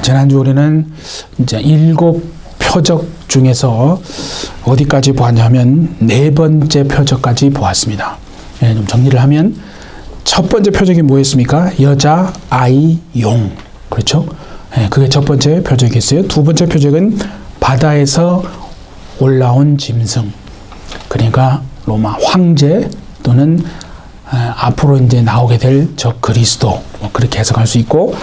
자, 지난주 우리는 이제 일곱 표적 중에서 어디까지 보았냐면 네 번째 표적까지 보았습니다. 예, 좀 정리를 하면 첫 번째 표적이 뭐였습니까? 여자, 아이, 용. 그렇죠? 예, 그게 첫 번째 표적이었어요. 두 번째 표적은 바다에서 올라온 짐승. 그러니까 로마 황제 또는 아, 앞으로 이제 나오게 될 저 그리스도 뭐 그렇게 해석할 수 있고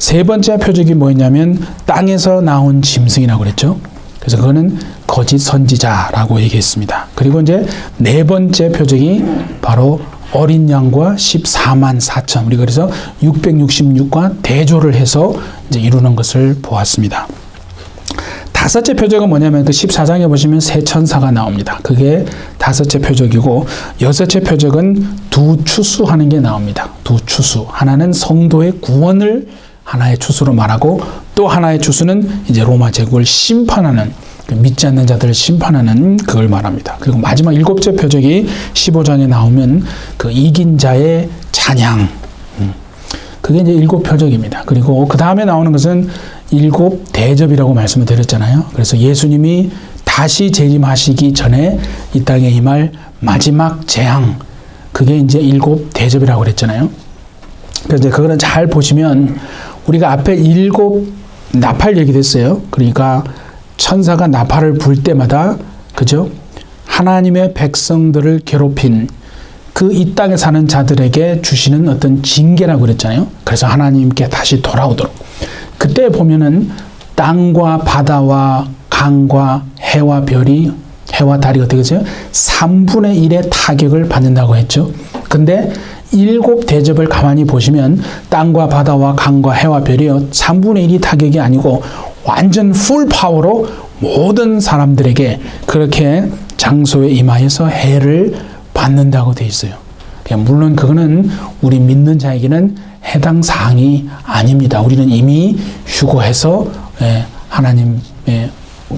세 번째 표적이 뭐였냐면 땅에서 나온 짐승이라고 그랬죠. 그래서 그거는 거짓 선지자라고 얘기했습니다. 그리고 이제 네 번째 표적이 바로 어린 양과 14만 4천 우리 그래서 666과 대조를 해서 이제 이루는 것을 보았습니다. 다섯째 표적은 뭐냐면 그 14장에 보시면 새 천사가 나옵니다. 그게 다섯째 표적이고 여섯째 표적은 두 추수하는 게 나옵니다. 두 추수. 하나는 성도의 구원을 하나의 추수로 말하고 또 하나의 추수는 이제 로마 제국을 심판하는 그 믿지 않는 자들을 심판하는 그걸 말합니다. 그리고 마지막 일곱째 표적이 15장에 나오면 그 이긴 자의 찬양. 음. 그게 이제 일곱 표적입니다. 그리고 그 다음에 나오는 것은 일곱 대접이라고 말씀을 드렸잖아요. 그래서 예수님이 다시 재림하시기 전에 이 땅에 임할 마지막 재앙. 그게 이제 일곱 대접이라고 그랬잖아요. 그래서 그거는 잘 보시면 우리가 앞에 일곱 나팔 얘기도 했어요. 그러니까 천사가 나팔을 불 때마다 그죠? 하나님의 백성들을 괴롭힌 그 이 땅에 사는 자들에게 주시는 어떤 징계라고 그랬잖아요. 그래서 하나님께 다시 돌아오도록. 그때 보면은 땅과 바다와 강과 해와 별이 해와 달이 어떻게 되죠? 3분의 1의 타격을 받는다고 했죠. 근데 일곱 대접을 가만히 보시면 땅과 바다와 강과 해와 별이요 3분의 1이 타격이 아니고 완전 풀 파워로 모든 사람들에게 그렇게 장소에 임하여서 해를 받는다고 돼 있어요. 물론 그거는 우리 믿는 자에게는 해당 사항이 아닙니다. 우리는 이미 휴거해서 예, 하나님의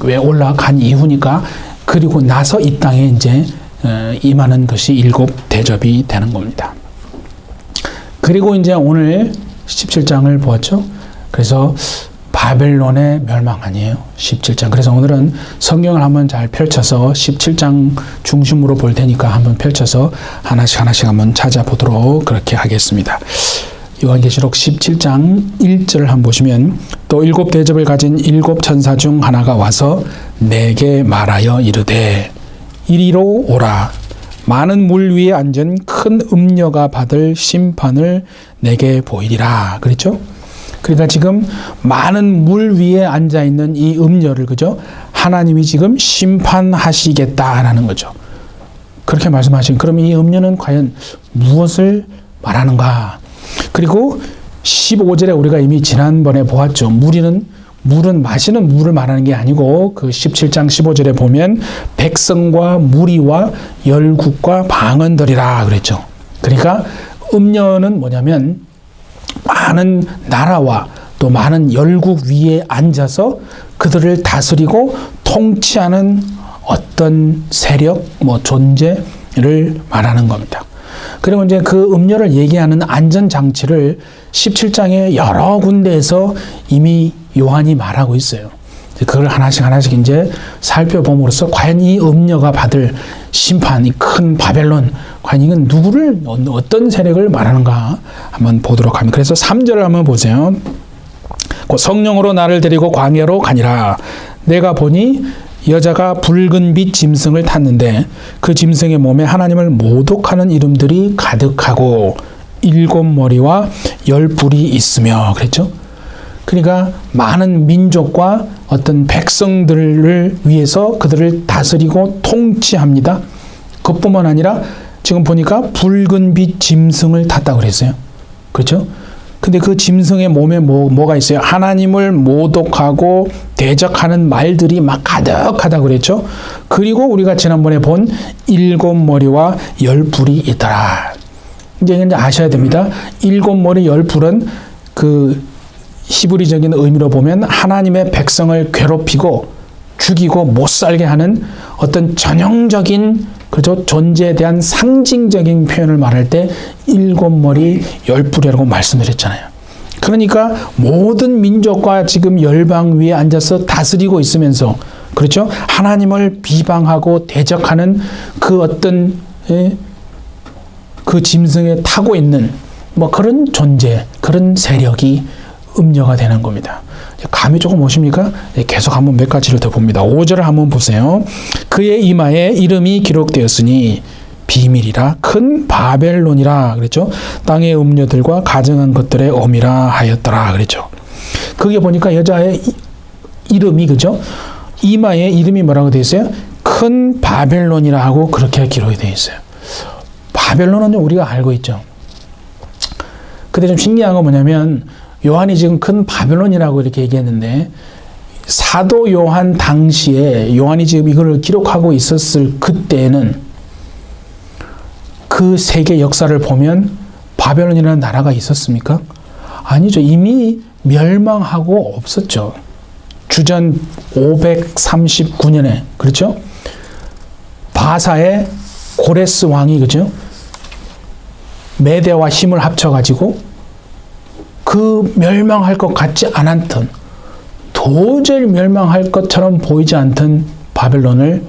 왜 올라간 이후니까 그리고 나서 이 땅에 이제 어, 임하는 것이 일곱 대접이 되는 겁니다. 그리고 이제 오늘 17장을 보았죠. 그래서 바벨론의 멸망 아니에요. 17장. 그래서 오늘은 성경을 한번 잘 펼쳐서 17장 중심으로 볼 테니까 한번 펼쳐서 하나씩 하나씩 한번 찾아보도록 그렇게 하겠습니다. 요한계시록 17장 1절을 한번 보시면 또 일곱 대접을 가진 일곱 천사 중 하나가 와서 내게 말하여 이르되 이리로 오라 많은 물 위에 앉은 큰 음녀가 받을 심판을 내게 보이리라 그렇죠? 그러니까 지금 많은 물 위에 앉아 있는 이 음녀를 그죠? 하나님이 지금 심판하시겠다라는 거죠. 그렇게 말씀하신 그러면 이 음녀는 과연 무엇을 말하는가? 그리고 15절에 우리가 이미 지난번에 보았죠. 물이는 물은 마시는 물을 말하는 게 아니고 그 17장 15절에 보면 백성과 무리와 열국과 방언들이라 그랬죠. 그러니까 음녀는 뭐냐면 많은 나라와 또 많은 열국 위에 앉아서 그들을 다스리고 통치하는 어떤 세력, 뭐 존재를 말하는 겁니다. 그리고 이제 그 음료를 얘기하는 안전장치를 17장에 여러 군데에서 이미 요한이 말하고 있어요. 그걸 하나씩 하나씩 이제 살펴봄으로써 과연 이 음녀가 받을 심판, 이 큰 바벨론, 과연 이건 누구를, 어떤 세력을 말하는가 한번 보도록 합니다. 그래서 3절을 한번 보세요. 성령으로 나를 데리고 광야로 가니라. 내가 보니 여자가 붉은 빛 짐승을 탔는데 그 짐승의 몸에 하나님을 모독하는 이름들이 가득하고 일곱 머리와 열 뿔이 있으며 그랬죠. 그러니까 많은 민족과 어떤 백성들을 위해서 그들을 다스리고 통치합니다. 그뿐만 아니라 지금 보니까 붉은 빛 짐승을 탔다고 그랬어요. 그렇죠? 근데 그 짐승의 몸에 뭐, 뭐가 있어요? 하나님을 모독하고 대적하는 말들이 막 가득하다고 그랬죠? 그리고 우리가 지난번에 본 일곱 머리와 열 불이 있더라. 이제 아셔야 됩니다. 일곱 머리 열 불은 그 히브리적인 의미로 보면 하나님의 백성을 괴롭히고 죽이고 못 살게 하는 어떤 전형적인 그죠 존재에 대한 상징적인 표현을 말할 때 일곱 머리 열 뿔이라고 말씀드렸잖아요. 그러니까 모든 민족과 지금 열방 위에 앉아서 다스리고 있으면서 그렇죠? 하나님을 비방하고 대적하는 그 어떤 예? 그 짐승에 타고 있는 뭐 그런 존재, 그런 세력이 음녀가 되는 겁니다. 감이 조금 오십니까? 네, 계속 한번 몇 가지를 더 봅니다. 5절을 한번 보세요. 그의 이마에 이름이 기록되었으니 비밀이라 큰 바벨론이라 그랬죠. 땅의 음녀들과 가증한 것들의 어미라 하였더라 그랬죠. 그게 보니까 여자의 이- 이름이 그죠? 이마에 이름이 뭐라고 되어 있어요? 큰 바벨론이라 하고 그렇게 기록이 되어 있어요. 바벨론은 우리가 알고 있죠. 근데 좀 신기한 건 뭐냐면 요한이 지금 큰 바벨론이라고 이렇게 얘기했는데 사도 요한 당시에 요한이 지금 이걸 기록하고 있었을 그때에는 그 세계 역사를 보면 바벨론이라는 나라가 있었습니까? 아니죠. 이미 멸망하고 없었죠. 주전 539년에 그렇죠? 바사의 고레스 왕이 그죠? 메대와 힘을 합쳐 가지고 그 멸망할 것 같지 않았던 도저히 멸망할 것처럼 보이지 않던 바벨론을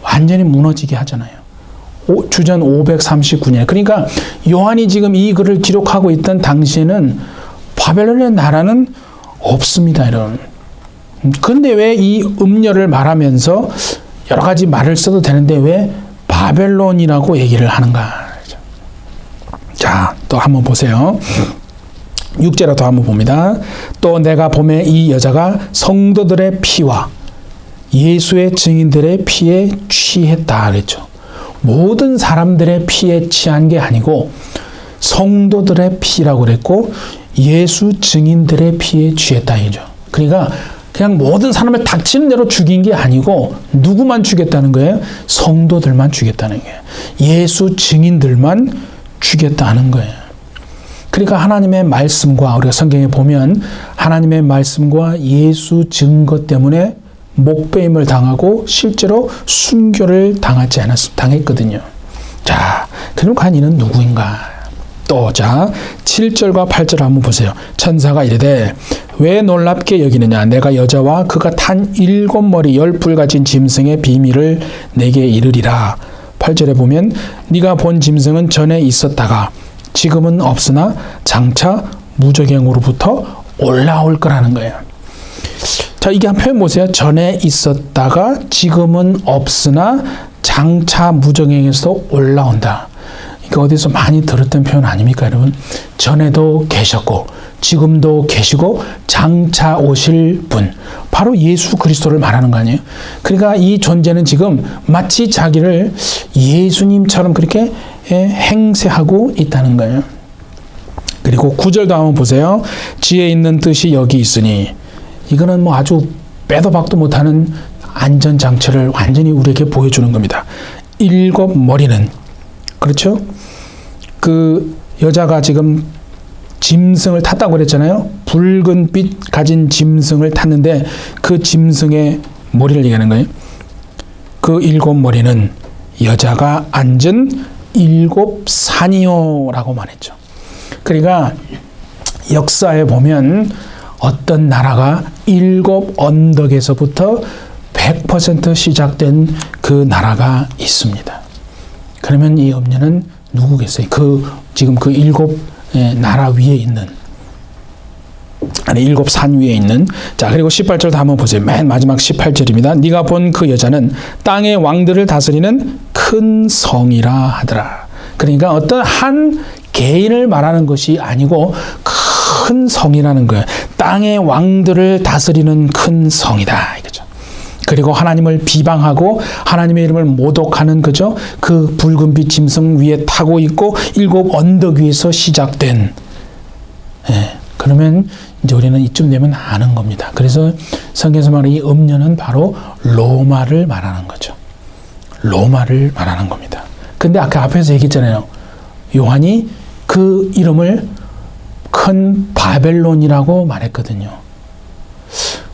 완전히 무너지게 하잖아요. 오- 주전 539년. 그러니까 요한이 지금 이 글을 기록하고 있던 당시에는 바벨론의 나라는 없습니다, 여러분. 근데 왜 이 음녀를 말하면서 여러 가지 말을 써도 되는데 왜 바벨론이라고 얘기를 하는가? 자, 또 한번 보세요. 6절에 또 한번 봅니다. 또 내가 봄에 이 여자가 성도들의 피와 예수의 증인들의 피에 취했다 그랬죠. 모든 사람들의 피에 취한 게 아니고 성도들의 피라고 그랬고 예수 증인들의 피에 취했다 이죠. 그러니까 그냥 모든 사람을 닥치는 대로 죽인 게 아니고 누구만 죽였다는 거예요? 성도들만 죽였다는 거예요. 예수 증인들만 죽였다는 거예요. 그러니까 하나님의 말씀과 우리가 성경에 보면 하나님의 말씀과 예수 증거 때문에 목배임을 당하고 실제로 순교를 당하지 않았 당했거든요. 자, 그럼 과연 이는 누구인가? 또, 자, 7절과 8절 한번 보세요. 천사가 이르되, 왜 놀랍게 여기느냐? 내가 여자와 그가 탄 일곱 머리 열뿔 가진 짐승의 비밀을 내게 이르리라. 8절에 보면, 네가 본 짐승은 전에 있었다가 지금은 없으나 장차 무적행으로부터 올라올 거라는 거예요. 자, 이게 한 표현 보세요. 전에 있었다가 지금은 없으나 장차 무정행에서 올라온다. 이게 어디서 많이 들었던 표현 아닙니까, 여러분? 전에도 계셨고, 지금도 계시고, 장차 오실 분. 바로 예수 그리스도를 말하는 거 아니에요? 그러니까 이 존재는 지금 마치 자기를 예수님처럼 그렇게 예, 행세하고 있다는 거예요. 그리고 구절도 한번 보세요. 지혜 있는 뜻이 여기 있으니 이거는 뭐 아주 빼도 박도 못하는 안전 장치를 완전히 우리에게 보여주는 겁니다. 일곱 머리는 그렇죠? 그 여자가 지금 짐승을 탔다고 그랬잖아요. 붉은 빛 가진 짐승을 탔는데 그 짐승의 머리를 얘기하는 거예요. 그 일곱 머리는 여자가 앉은 일곱 산이요라고 말했죠. 그러니까 역사에 보면 어떤 나라가 일곱 언덕에서부터 100% 시작된 그 나라가 있습니다. 그러면 이 음녀는 누구겠어요? 그 지금 그 일곱 예, 나라 위에 있는 아니 일곱 산 위에 있는 자 그리고 18절도 한번 보세요. 맨 마지막 18절입니다. 네가 본 그 여자는 땅의 왕들을 다스리는 큰 성이라 하더라. 그러니까 어떤 한 개인을 말하는 것이 아니고 큰 성이라는 거예요. 땅의 왕들을 다스리는 큰 성이다. 그리고 하나님을 비방하고 하나님의 이름을 모독하는 그죠? 그 붉은 빛 짐승 위에 타고 있고 일곱 언덕 위에서 시작된 예. 그러면 이제 우리는 이쯤 되면 아는 겁니다. 그래서 성경에서 말하는 이 음녀는 바로 로마를 말하는 거죠. 로마를 말하는 겁니다. 근데 아까 앞에서 얘기했잖아요. 요한이 그 이름을 큰 바벨론이라고 말했거든요.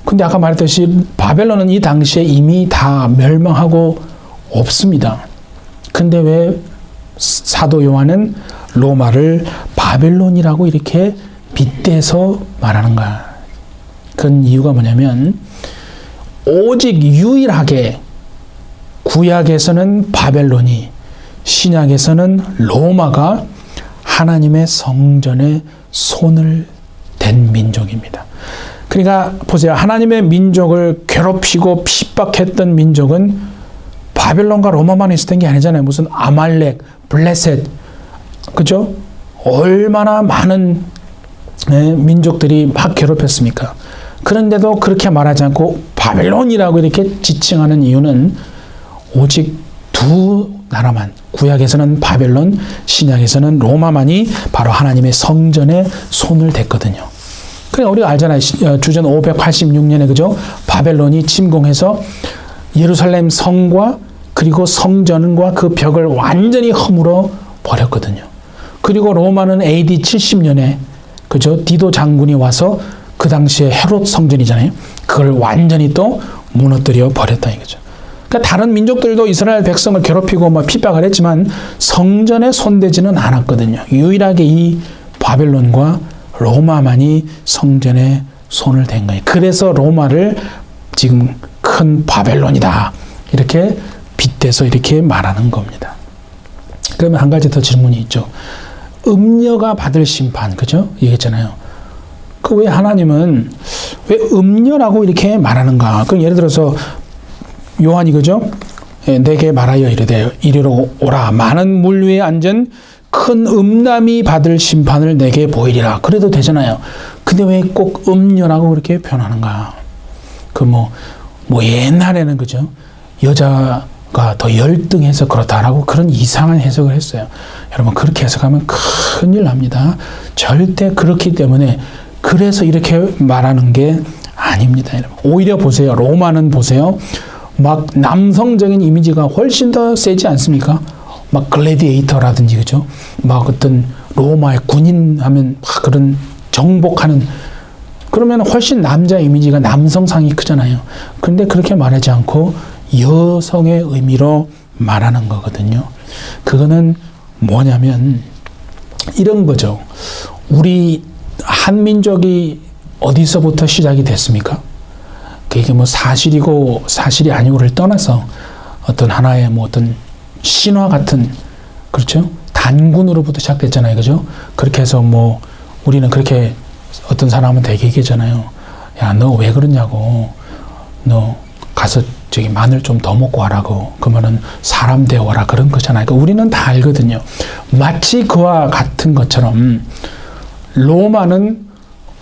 근데 아까 말했듯이 바벨론은 이 당시에 이미 다 멸망하고 없습니다. 근데 왜 사도 요한은 로마를 바벨론이라고 이렇게 빗대서 말하는가? 그런 이유가 뭐냐면 오직 유일하게 구약에서는 바벨론이 신약에서는 로마가 하나님의 성전에 손을 댄 민족입니다. 그러니까 보세요. 하나님의 민족을 괴롭히고 핍박했던 민족은 바벨론과 로마만 있었던 게 아니잖아요. 무슨 아말렉, 블레셋, 그죠? 얼마나 많은 예, 민족들이 막 괴롭혔습니까? 그런데도 그렇게 말하지 않고 바벨론이라고 이렇게 지칭하는 이유는 오직 두 나라만 구약에서는 바벨론, 신약에서는 로마만이 바로 하나님의 성전에 손을 댔거든요. 그래 우리가 알잖아요. 시- 어, 주전 586년에 그죠? 바벨론이 침공해서 예루살렘 성과 그리고 성전과 그 벽을 완전히 허물어 버렸거든요. 그리고 로마는 AD 70년에 그죠? 디도 장군이 와서 그 당시에 헤롯 성전이잖아요. 그걸 완전히 또 무너뜨려 버렸다 이거죠. 그러니까 다른 민족들도 이스라엘 백성을 괴롭히고 뭐 핍박을 했지만 성전에 손대지는 않았거든요. 유일하게 이 바벨론과 로마만이 성전에 손을 댄 거예요. 그래서 로마를 지금 큰 바벨론이다. 이렇게 빗대서 이렇게 말하는 겁니다. 그러면 한 가지 더 질문이 있죠. 음녀가 받을 심판, 그죠? 얘기했잖아요. 그 왜 하나님은 왜 음녀라고 이렇게 말하는가? 그럼 예를 들어서 요한이 그죠? 예, 내게 말하여 이르되 이리로 오라 많은 물 위에 앉은 큰 음남이 받을 심판을 내게 보이리라. 그래도 되잖아요. 근데 왜 꼭 음녀라고 그렇게 표현하는가? 그 뭐 뭐 옛날에는 그죠? 여자가 더 열등해서 그렇다라고 그런 이상한 해석을 했어요. 여러분 그렇게 해석하면 큰일 납니다. 절대 그렇기 때문에 그래서 이렇게 말하는 게 아닙니다. 여러분. 오히려 보세요. 로마는 보세요. 막 남성적인 이미지가 훨씬 더 세지 않습니까? 막 글래디에이터라든지 그죠? 막 어떤 로마의 군인 하면 막 그런 정복하는 그러면 훨씬 남자 이미지가 남성상이 크잖아요. 근데 그렇게 말하지 않고 여성의 의미로 말하는 거거든요. 그거는 뭐냐면 이런 거죠. 우리 한민족이 어디서부터 시작이 됐습니까? 그게 뭐 사실이고 사실이 아니고를 떠나서 어떤 하나의 뭐 어떤 신화 같은 그렇죠? 단군으로부터 시작됐잖아요. 그죠? 그렇게 해서 뭐 우리는 그렇게 어떤 사람은 되게 얘기했잖아요. 야, 너 왜 그러냐고. 너 가서 저기 마늘 좀 더 먹고 와라고. 그러면은 사람 되어와라. 그런 거잖아요. 그러니까 우리는 다 알거든요. 마치 그와 같은 것처럼 로마는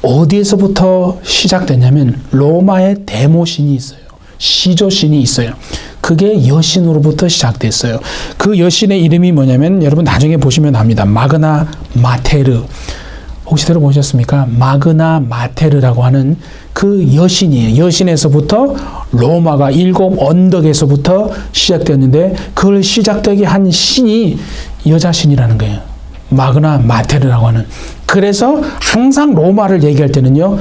어디에서부터 시작됐냐면 로마의 데모신이 있어요. 시조신이 있어요. 그게 여신으로부터 시작됐어요. 그 여신의 이름이 뭐냐면 여러분 나중에 보시면 압니다. 마그나 마테르. 혹시 들어보셨습니까? 마그나 마테르라고 하는 그 여신이에요. 여신에서부터 로마가 일곱 언덕에서부터 시작되었는데 그걸 시작되게 한 신이 여자신이라는 거예요. 마그나 마테르라고 하는. 그래서 항상 로마를 얘기할 때는요,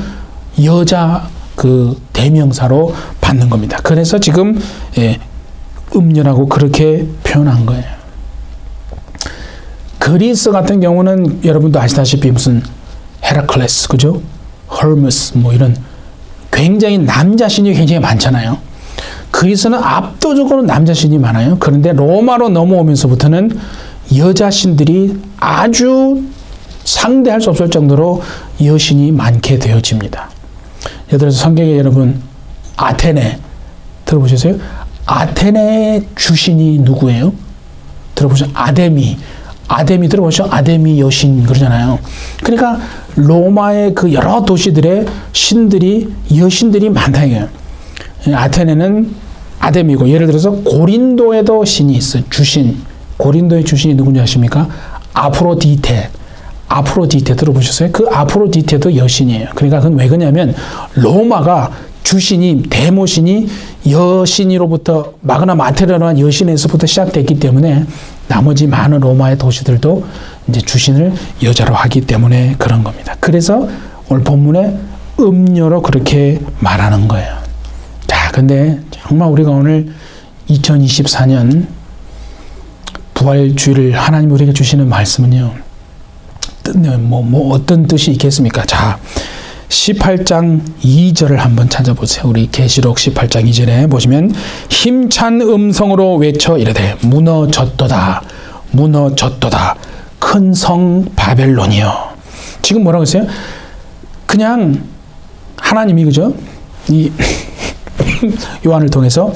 여자 그 대명사로 받는 겁니다. 그래서 지금 예, 음녀라고 그렇게 표현한 거예요. 그리스 같은 경우는 여러분도 아시다시피 무슨 헤라클레스 그죠? 헐무스 뭐 이런 굉장히 남자 신이 굉장히 많잖아요. 그리스는 압도적으로 남자 신이 많아요. 그런데 로마로 넘어오면서부터는 여자 신들이 아주 상대할 수 없을 정도로 여신이 많게 되어집니다. 예를 들어서 성경에 여러분 아테네 들어보셨어요? 아테네의 주신이 누구예요? 들어보셨 아데미 아데미 들어보셨죠? 아데미 여신 그러잖아요. 그러니까 로마의 그 여러 도시들의 신들이 여신들이 많다 이거예요. 아테네는 아데미고 예를 들어서 고린도에도 신이 있어요. 주신 고린도의 주신이 누군지 아십니까? 아프로디테. 아프로디테 들어보셨어요? 그 아프로디테도 여신이에요. 그러니까 그건 왜 그러냐면 로마가 주신이 데모신이 여신으로부터 마그나 마테르라는 여신에서부터 시작됐기 때문에 나머지 많은 로마의 도시들도 이제 주신을 여자로 하기 때문에 그런 겁니다. 그래서 오늘 본문에 음녀로 그렇게 말하는 거예요. 자, 근데 정말 우리가 오늘 2024년 부활주의를 하나님 우리에게 주시는 말씀은요. 뭐, 뭐 어떤 뜻이 있겠습니까? 자, 18장 2절을 한번 찾아보세요. 우리 계시록 18장 2절에 보시면 힘찬 음성으로 외쳐 이르되 무너졌도다. 무너졌도다. 큰 성 바벨론이요. 지금 뭐라고 했어요? 그냥 하나님이 그죠? 이 요한을 통해서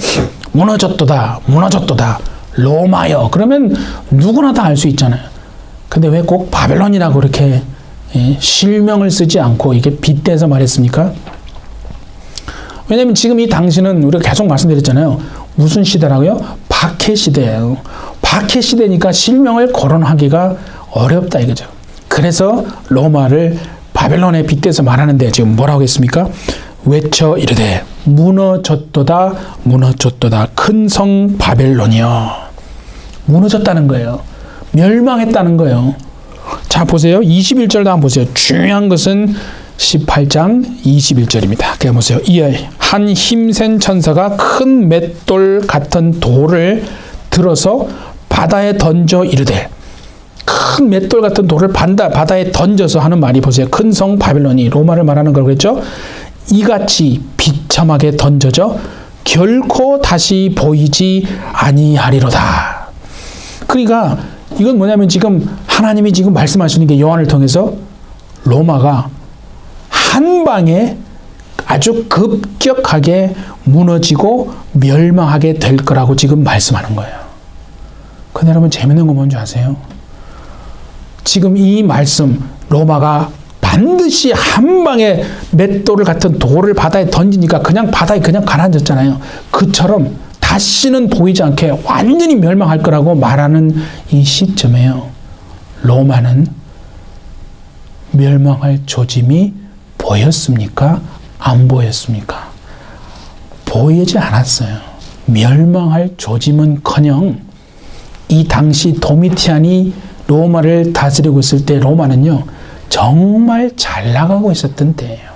무너졌도다. 무너졌도다. 로마여. 그러면 누구나 다 알 수 있잖아요. 근데 왜 꼭 바벨론이라고 그렇게 예, 실명을 쓰지 않고 이게 빗대서 말했습니까? 왜냐면 지금 이 당시는 우리가 계속 말씀드렸잖아요. 무슨 시대라고요? 박해 시대예요. 박해 시대니까 실명을 거론하기가 어렵다 이거죠. 그래서 로마를 바벨론에 빗대서 말하는데 지금 뭐라고 했습니까? 외쳐 이르되 무너졌도다 무너졌도다 큰 성 바벨론이여 무너졌다는 거예요. 멸망했다는 거예요. 자, 보세요. 21절도 한번 보세요. 중요한 것은 18장 21절입니다. 그래 보세요. 이에 한 힘센 천사가 큰 맷돌 같은 돌을 들어서 바다에 던져 이르되 큰 맷돌 같은 돌을 반다 바다에 던져서 하는 말이 보세요. 큰 성 바빌론이 로마를 말하는 걸 그랬죠. 이같이 비참하게 던져져 결코 다시 보이지 아니하리로다. 그러니까 이건 뭐냐면 지금 하나님이 지금 말씀하시는 게 요한을 통해서 로마가 한 방에 아주 급격하게 무너지고 멸망하게 될 거라고 지금 말씀하는 거예요. 근데 여러분 재밌는 거 뭔지 아세요? 지금 이 말씀 로마가 반드시 한 방에 맷돌을 같은 돌을 바다에 던지니까 그냥 바다에 그냥 가라앉았잖아요. 그처럼 다시는 보이지 않게 완전히 멸망할 거라고 말하는 이 시점에요. 로마는 멸망할 조짐이 보였습니까? 안 보였습니까? 보이지 않았어요. 멸망할 조짐은 커녕 이 당시 도미티안이 로마를 다스리고 있을 때 로마는요 정말 잘 나가고 있었던 때예요.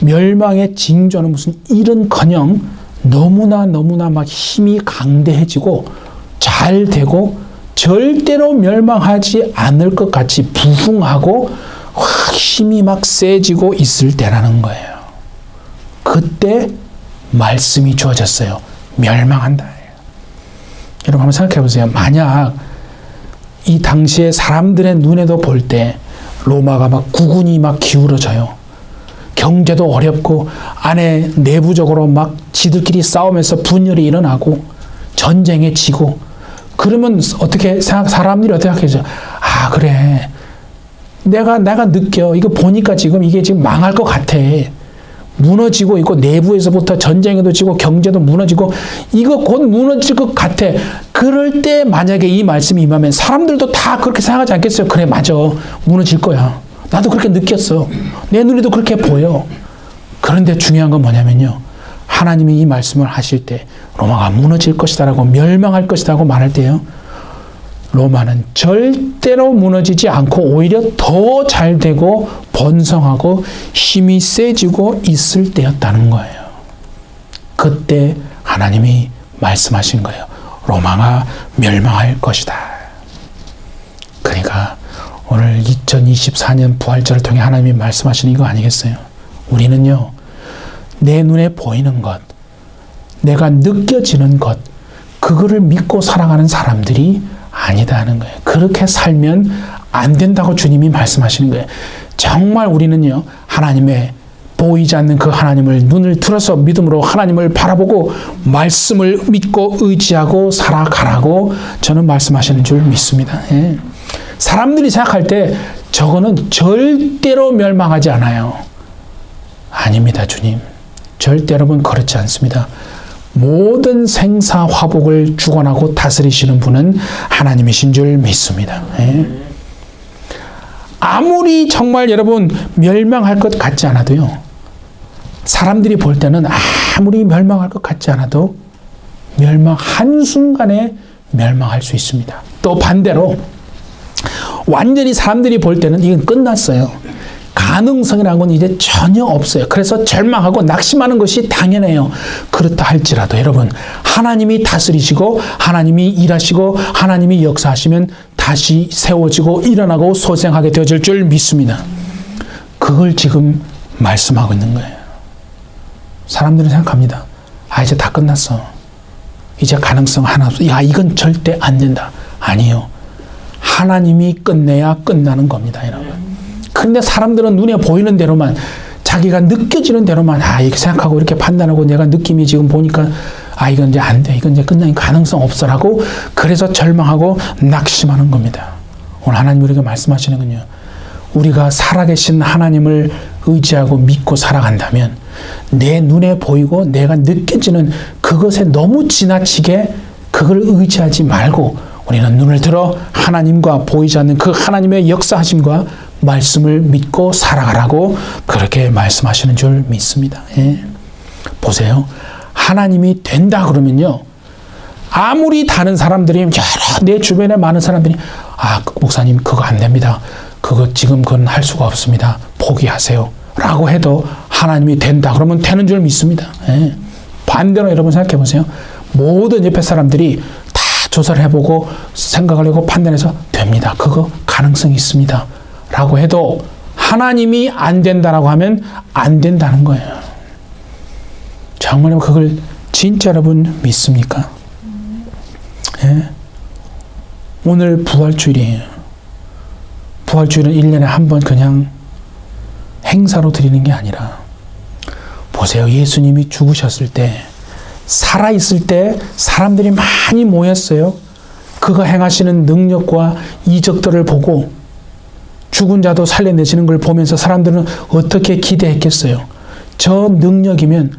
멸망의 징조는 무슨 일은 커녕 너무나 너무나 막 힘이 강대해지고 잘 되고 절대로 멸망하지 않을 것 같이 부흥하고 힘이 막 세지고 있을 때라는 거예요. 그때 말씀이 주어졌어요. 멸망한다. 여러분 한번 생각해 보세요. 만약 이 당시에 사람들의 눈에도 볼 때 로마가 막 국군이 막 기울어져요. 경제도 어렵고 안에 내부적으로 막 지들끼리 싸우면서 분열이 일어나고 전쟁에 지고 그러면 어떻게 생각 사람들이 어떻게 하겠죠? 아 그래 내가 내가 느껴 이거 보니까 지금 이게 지금 망할 것 같아. 무너지고 있고 내부에서부터 전쟁에도 지고 경제도 무너지고 이거 곧 무너질 것 같아. 그럴 때 만약에 이 말씀이 임하면 사람들도 다 그렇게 생각하지 않겠어요? 그래 맞아 무너질 거야. 나도 그렇게 느꼈어. 내 눈에도 그렇게 보여. 그런데 중요한 건 뭐냐면요. 하나님이 이 말씀을 하실 때 로마가 무너질 것이다라고 멸망할 것이다라고 말할 때요. 로마는 절대로 무너지지 않고 오히려 더 잘 되고 번성하고 힘이 세지고 있을 때였다는 거예요. 그때 하나님이 말씀하신 거예요. 로마가 멸망할 것이다. 그러니까 오늘 2024년 부활절을 통해 하나님이 말씀하시는 이거 아니겠어요? 우리는요, 내 눈에 보이는 것, 내가 느껴지는 것, 그거를 믿고 살아가는 사람들이 아니다 하는 거예요. 그렇게 살면 안 된다고 주님이 말씀하시는 거예요. 정말 우리는요, 하나님의 보이지 않는 그 하나님을 눈을 들어서 믿음으로 하나님을 바라보고 말씀을 믿고 의지하고 살아가라고 저는 말씀하시는 줄 믿습니다. 예. 사람들이 생각할 때 저거는 절대로 멸망하지 않아요. 아닙니다, 주님. 절대 여러분 그렇지 않습니다. 모든 생사 화복을 주관하고 다스리시는 분은 하나님이신 줄 믿습니다. 예. 아무리 정말 여러분 멸망할 것 같지 않아도요. 사람들이 볼 때는 아무리 멸망할 것 같지 않아도 멸망 한순간에 멸망할 수 있습니다. 또 반대로 완전히 사람들이 볼 때는 이건 끝났어요. 가능성이라는 건 이제 전혀 없어요. 그래서 절망하고 낙심하는 것이 당연해요. 그렇다 할지라도 여러분, 하나님이 다스리시고, 하나님이 일하시고, 하나님이 역사하시면 다시 세워지고 일어나고 소생하게 되어질 줄 믿습니다. 그걸 지금 말씀하고 있는 거예요. 사람들은 생각합니다. 아, 이제 다 끝났어. 이제 가능성 하나 없어. 야, 이건 절대 안 된다. 아니요. 하나님이 끝내야 끝나는 겁니다, 여러분. 그런데 사람들은 눈에 보이는 대로만 자기가 느껴지는 대로만 아 이렇게 생각하고 이렇게 판단하고 내가 느낌이 지금 보니까 아 이건 이제 안 돼. 이건 이제 끝나는 가능성 없어라고 그래서 절망하고 낙심하는 겁니다. 오늘 하나님 우리가 말씀하시는 건요. 우리가 살아계신 하나님을 의지하고 믿고 살아간다면 내 눈에 보이고 내가 느껴지는 그것에 너무 지나치게 그걸 의지하지 말고 우리는 눈을 들어 하나님과 보이지 않는 그 하나님의 역사하심과 말씀을 믿고 살아가라고 그렇게 말씀하시는 줄 믿습니다. 예. 보세요. 하나님이 된다 그러면요. 아무리 다른 사람들이 여러 내 주변에 많은 사람들이 아 목사님 그거 안 됩니다. 그거 지금 그건 할 수가 없습니다. 포기하세요. 라고 해도 하나님이 된다 그러면 되는 줄 믿습니다. 예. 반대로 여러분 생각해 보세요. 모든 옆에 사람들이 다 조사를 해보고 생각을 하고 판단해서 됩니다. 그거 가능성이 있습니다. 라고 해도 하나님이 안 된다라고 하면 안 된다는 거예요. 정말 그걸 진짜 여러분 믿습니까? 예? 오늘 부활주일이에요. 부활주일은 1년에 한 번 그냥 행사로 드리는 게 아니라 보세요. 예수님이 죽으셨을 때 살아있을 때 사람들이 많이 모였어요. 그가 행하시는 능력과 이적들을 보고 죽은 자도 살려내시는 걸 보면서 사람들은 어떻게 기대했겠어요? 저 능력이면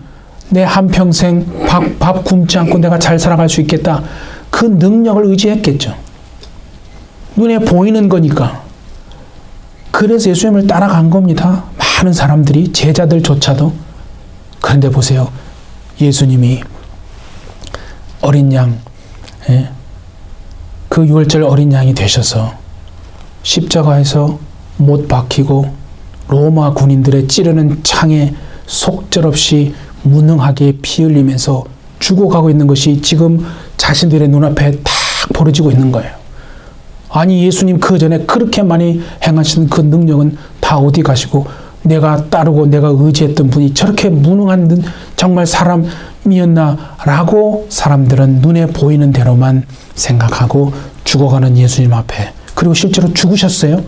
내 한평생 밥, 밥 굶지 않고 내가 잘 살아갈 수 있겠다. 그 능력을 의지했겠죠. 눈에 보이는 거니까. 그래서 예수님을 따라간 겁니다. 많은 사람들이, 제자들조차도. 그런데 보세요. 예수님이 어린 양, 예? 그 유월절 어린 양이 되셔서 십자가에서 못 박히고 로마 군인들의 찌르는 창에 속절없이 무능하게 피 흘리면서 죽어가고 있는 것이 지금 자신들의 눈앞에 딱 벌어지고 있는 거예요. 아니 예수님 그 전에 그렇게 많이 행하신 그 능력은 다 어디 가시고 내가 따르고 내가 의지했던 분이 저렇게 무능한 정말 사람이었나라고 사람들은 눈에 보이는 대로만 생각하고 죽어가는 예수님 앞에 그리고 실제로 죽으셨어요.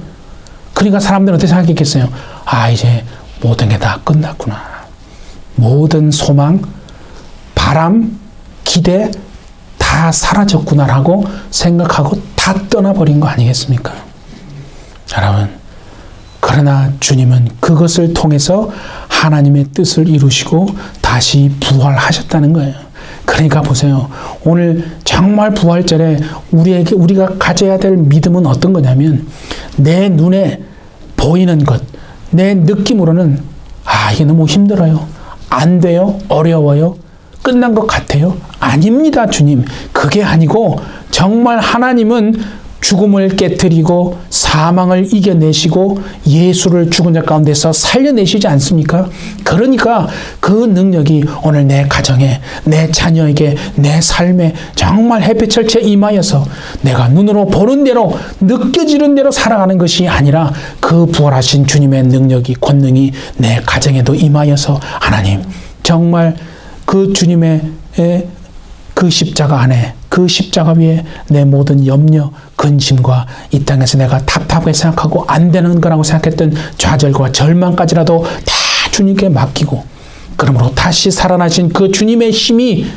그러니까 사람들은 어떻게 생각했겠어요? 아 이제 모든 게 다 끝났구나. 모든 소망, 바람, 기대 다 사라졌구나라고 생각하고 다 떠나버린 거 아니겠습니까? 여러분, 그러나 주님은 그것을 통해서 하나님의 뜻을 이루시고 다시 부활하셨다는 거예요. 그러니까 보세요. 오늘 정말 부활절에 우리에게 우리가 가져야 될 믿음은 어떤 거냐면 내 눈에 보이는 것, 내 느낌으로는 아, 이게 너무 힘들어요. 안 돼요. 어려워요. 끝난 것 같아요. 아닙니다, 주님. 그게 아니고 정말 하나님은 죽음을 깨뜨리고 사망을 이겨내시고 예수를 죽은 자 가운데서 살려내시지 않습니까? 그러니까 그 능력이 오늘 내 가정에, 내 자녀에게, 내 삶에 정말 햇빛철체 임하여서 내가 눈으로 보는 대로 느껴지는 대로 살아가는 것이 아니라 그 부활하신 주님의 능력이, 권능이 내 가정에도 임하여서 하나님, 정말 그 주님의 그 십자가 안에 그 십자가 위에 내 모든 염려, 근심과 이 땅에서 내가 답답하게 생각하고 안 되는 거라고 생각했던 좌절과 절망까지라도 다 주님께 맡기고 그러므로 다시 살아나신 그 주님의 힘이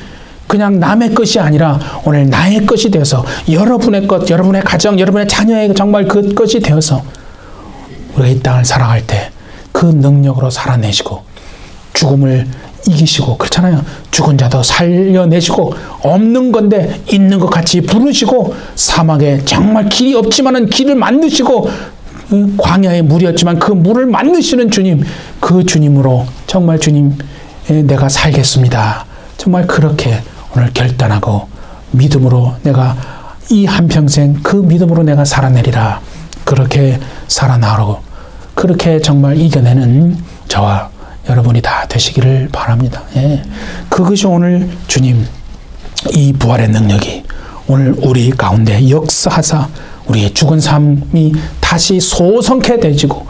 그냥 남의 것이 아니라 오늘 나의 것이 되어서 여러분의 것, 여러분의 가정, 여러분의 자녀의 정말 그 것이 되어서 우리가 이 땅을 살아갈 때 그 능력으로 살아내시고 죽음을 이기시고 그렇잖아요. 죽은 자도 살려내시고 없는 건데 있는 것 같이 부르시고 사막에 정말 길이 없지만은 길을 만드시고 광야에 물이었지만 그 물을 만드시는 주님 그 주님으로 정말 주님 내가 살겠습니다. 정말 그렇게 오늘 결단하고 믿음으로 내가 이 한평생 그 믿음으로 내가 살아내리라. 그렇게 살아나라고 그렇게 정말 이겨내는 저와 여러분이 다 되시기를 바랍니다. 예. 그것이 오늘 주님 이 부활의 능력이 오늘 우리 가운데 역사하사 우리의 죽은 삶이 다시 소성케 되지고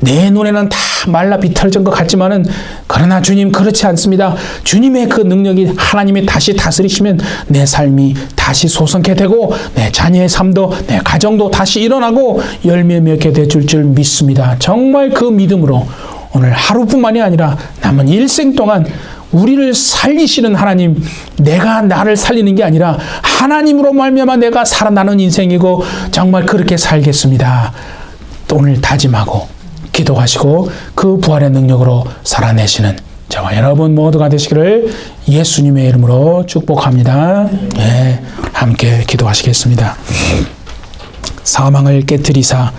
내 눈에는 다 말라 비틀어진 것 같지만은 그러나 주님 그렇지 않습니다. 주님의 그 능력이 하나님이 다시 다스리시면 내 삶이 다시 소성케 되고 내 자녀의 삶도 내 가정도 다시 일어나고 열매 맺게 될 줄 믿습니다. 정말 그 믿음으로 오늘 하루뿐만이 아니라 남은 일생 동안 우리를 살리시는 하나님, 내가 나를 살리는 게 아니라 하나님으로 말미암아 내가 살아나는 인생이고 정말 그렇게 살겠습니다. 또 오늘 다짐하고 기도하시고 그 부활의 능력으로 살아내시는 저와 여러분 모두가 되시기를 예수님의 이름으로 축복합니다. 예, 함께 기도하시겠습니다. 사망을 깨뜨리사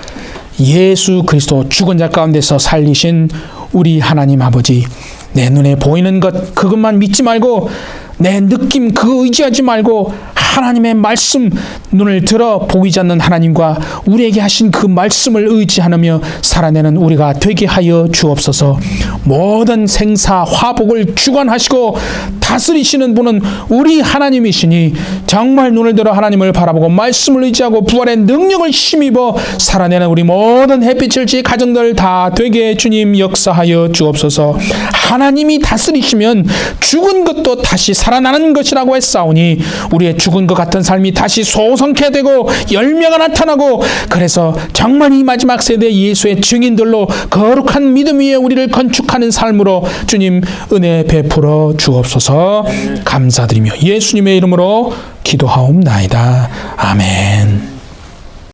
예수 그리스도 죽은 자 가운데서 살리신 우리 하나님 아버지 내 눈에 보이는 것 그것만 믿지 말고 내 느낌 그거 의지하지 말고 하나님의 말씀 눈을 들어 보이지 않는 하나님과 우리에게 하신 그 말씀을 의지하며 살아내는 우리가 되게 하여 주옵소서. 모든 생사 화복을 주관하시고 다스리시는 분은 우리 하나님이시니 정말 눈을 들어 하나님을 바라보고 말씀을 의지하고 부활의 능력을 힘입어 살아내는 우리 모든 햇빛을 지 가정들 다 되게 주님 역사하여 주옵소서. 하나님이 다스리시면 죽은 것도 다시 살아나는 것이라고 했사오니 우리의 죽은 것 같은 삶이 다시 소성케 되고 열매가 나타나고 그래서 정말 이 마지막 세대 예수의 증인들로 거룩한 믿음 위에 우리를 건축하는 삶으로 주님 은혜 베풀어 주옵소서 감사드리며 예수님의 이름으로 기도하옵나이다. 아멘.